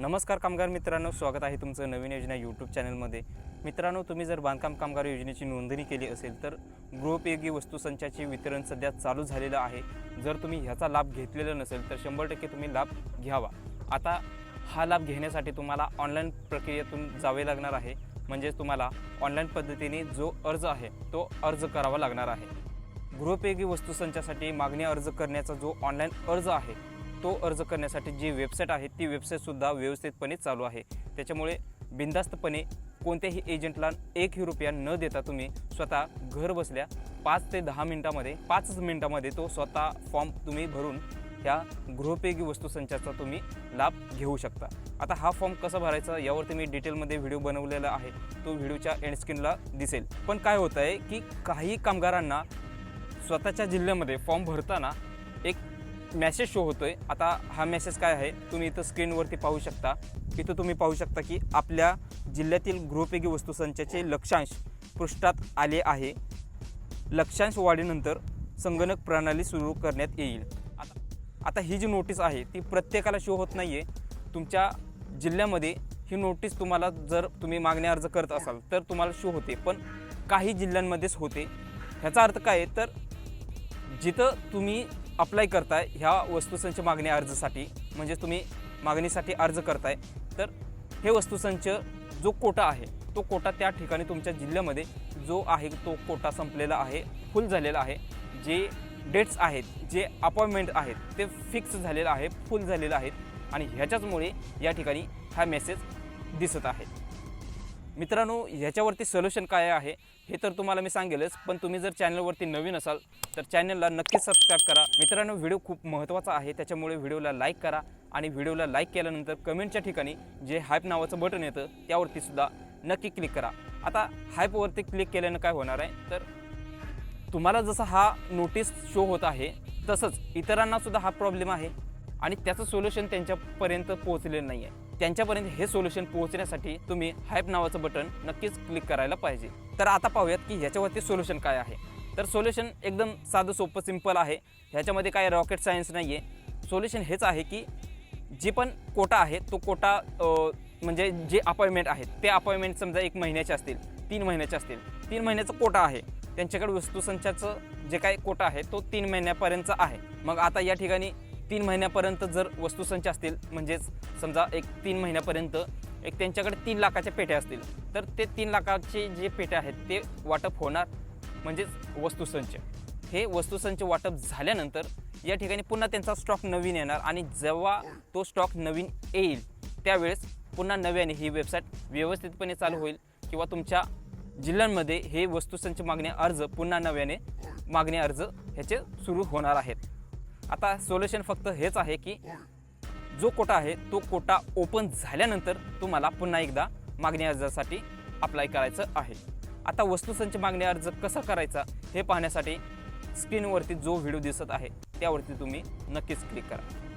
नमस्कार कामगार मित्रांनो स्वागत आहे तुमचं नवीन योजना यूट्यूब चॅनलमध्ये. मित्रांनो तुम्ही जर बांधकाम कामगार योजनेची नोंदणी केली असेल तर गृहोपयोगी वस्तू संचाचे वितरण सध्या चालू झालेलं आहे. जर तुम्ही ह्याचा लाभ घेतलेला नसेल तर शंभर टक्के तुम्ही लाभ घ्यावा. आता हा लाभ घेण्यासाठी तुम्हाला ऑनलाईन प्रक्रियेतून जावे लागणार आहे. म्हणजेच तुम्हाला ऑनलाईन पद्धतीने जो अर्ज आहे तो अर्ज करावा लागणार आहे. गृहोपयोगी वस्तूसंचासाठी मागणी अर्ज करण्याचा जो ऑनलाईन अर्ज आहे तो अर्ज करण्यासाठी जी वेबसाईट आहे ती वेबसाईटसुद्धा व्यवस्थितपणे चालू आहे. त्याच्यामुळे बिनधास्तपणे कोणत्याही एजंटला एकही रुपया न देता तुम्ही स्वतः घर बसल्या पाच ते दहा मिनटामध्ये पाचच मिनटामध्ये तो स्वतः फॉर्म तुम्ही भरून ह्या गृहपयोगी वस्तू संचाचा तुम्ही लाभ घेऊ शकता. आता हा फॉर्म कसा भरायचा यावरती मी डिटेलमध्ये व्हिडिओ बनवलेला आहे. तो व्हिडिओच्या एंडस्क्रीनला दिसेल. पण काय होतं आहे की काही कामगारांना स्वतःच्या जिल्ह्यामध्ये फॉर्म भरताना एक मॅसेज शो होतोय. आता हा मेसेज काय आहे? तुम्ही इथं स्क्रीनवरती पाहू शकता. इथं तुम्ही पाहू शकता की आपल्या जिल्ह्यातील गृहपैकी वस्तू संचाचे लक्षांश पृष्ठात आले आहे. लक्षांश वाढीनंतर संगणक प्रणाली सुरू करण्यात येईल. आता आता ही जी नोटीस आहे ती प्रत्येकाला शो होत नाही आहे तुमच्या जिल्ह्यामध्ये ही नोटीस तुम्हाला जर तुम्ही मागणी अर्ज करत असाल तर तुम्हाला शो होते. पण काही जिल्ह्यांमध्येच होते. ह्याचा अर्थ काय आहे? तर जिथं तुम्ही अप्लाय करताय ह्या वस्तुसंच मागणी अर्जासाठी. म्हणजे तुम्ही मागणीसाठी अर्ज करताय. तर हे वस्तुसंच जो कोटा आहे तो कोटा त्या ठिकाणी तुमच्या जिल्ह्यामध्ये जो आहे तो कोटा संपलेला आहे फुल झालेला आहे. जे डेट्स आहेत जे अपॉइंटमेंट आहेत ते फिक्स झालेलं आहे फुल झालेलं आहेत आणि ह्याच्याचमुळे या ठिकाणी हा मेसेज दिसत आहे. मित्रांनो ह्याच्यावरती सोल्युशन काय आहे हे तर तुम्हाला मी सांगेलच पण तुम्ही जर चॅनलवरती नवीन असाल तर चॅनलला नक्कीच सबस्क्राईब करा. मित्रांनो व्हिडिओ खूप महत्त्वाचा आहे त्याच्यामुळे व्हिडिओला लाईक करा आणि व्हिडिओला लाईक केल्यानंतर कमेंटच्या ठिकाणी जे हायप नावाचं बटन येतं त्यावरती सुद्धा नक्की क्लिक करा. आता हायपवरती क्लिक केल्यानं काय होणार आहे? तर तुम्हाला जसा हा नोटीस शो होत आहे तसंच इतरांनासुद्धा हा प्रॉब्लेम आहे आणि त्याचं सोल्युशन त्यांच्यापर्यंत पोहोचलेलं नाही आहे त्यांच्यापर्यंत हे सोल्युशन पोहोचण्यासाठी तुम्ही हायप नावाचं बटन नक्कीच क्लिक करायला पाहिजे. तर आता पाहूयात की ह्याच्यावरती सोल्युशन काय आहे. तर सोल्युशन एकदम साधं सोपं सिंपल आहे. ह्याच्यामध्ये काय रॉकेट सायन्स नाही आहे सोल्युशन हेच आहे की जी पण कोटा आहे तो कोटा म्हणजे जे अपॉइंटमेंट आहेत ते अपॉइंटमेंट समजा एक महिन्याचे असतील तीन महिन्याचे असतील तीन महिन्याचा कोटा आहे. त्यांच्याकडे वस्तूसंचाचं जे काही कोटा आहे तो तीन महिन्यापर्यंतचा आहे. मग आता या ठिकाणी तीन महिन्यापर्यंत जर वस्तूसंच असतील म्हणजेच समजा एक तीन महिन्यापर्यंत एक त्यांच्याकडे तीन लाखाच्या पेट्या असतील तर ते तीन लाखाचे जे पेट्या आहेत ते वाटप होणार म्हणजेच वस्तूसंच. हे वस्तूसंच वाटप झाल्यानंतर या ठिकाणी पुन्हा त्यांचा स्टॉक नवीन येणार आणि जेव्हा तो स्टॉक नवीन येईल त्यावेळेस पुन्हा नव्याने ही वेबसाईट व्यवस्थितपणे चालू होईल किंवा तुमच्या जिल्ह्यांमध्ये हे वस्तूसंच मागणी अर्ज पुन्हा नव्याने मागणी अर्ज ह्याचे सुरू होणार आहेत. आता सोल्युशन फक्त हेच आहे की जो कोटा आहे तो कोटा ओपन झाल्यानंतर तुम्हाला पुन्हा एकदा मागणी अर्जासाठी अप्लाय करायचं आहे. आता वस्तूसंच मागणी अर्ज कसा करायचा हे पाहण्यासाठी स्क्रीनवरती जो व्हिडिओ दिसत आहे त्यावरती तुम्ही नक्कीच क्लिक करा.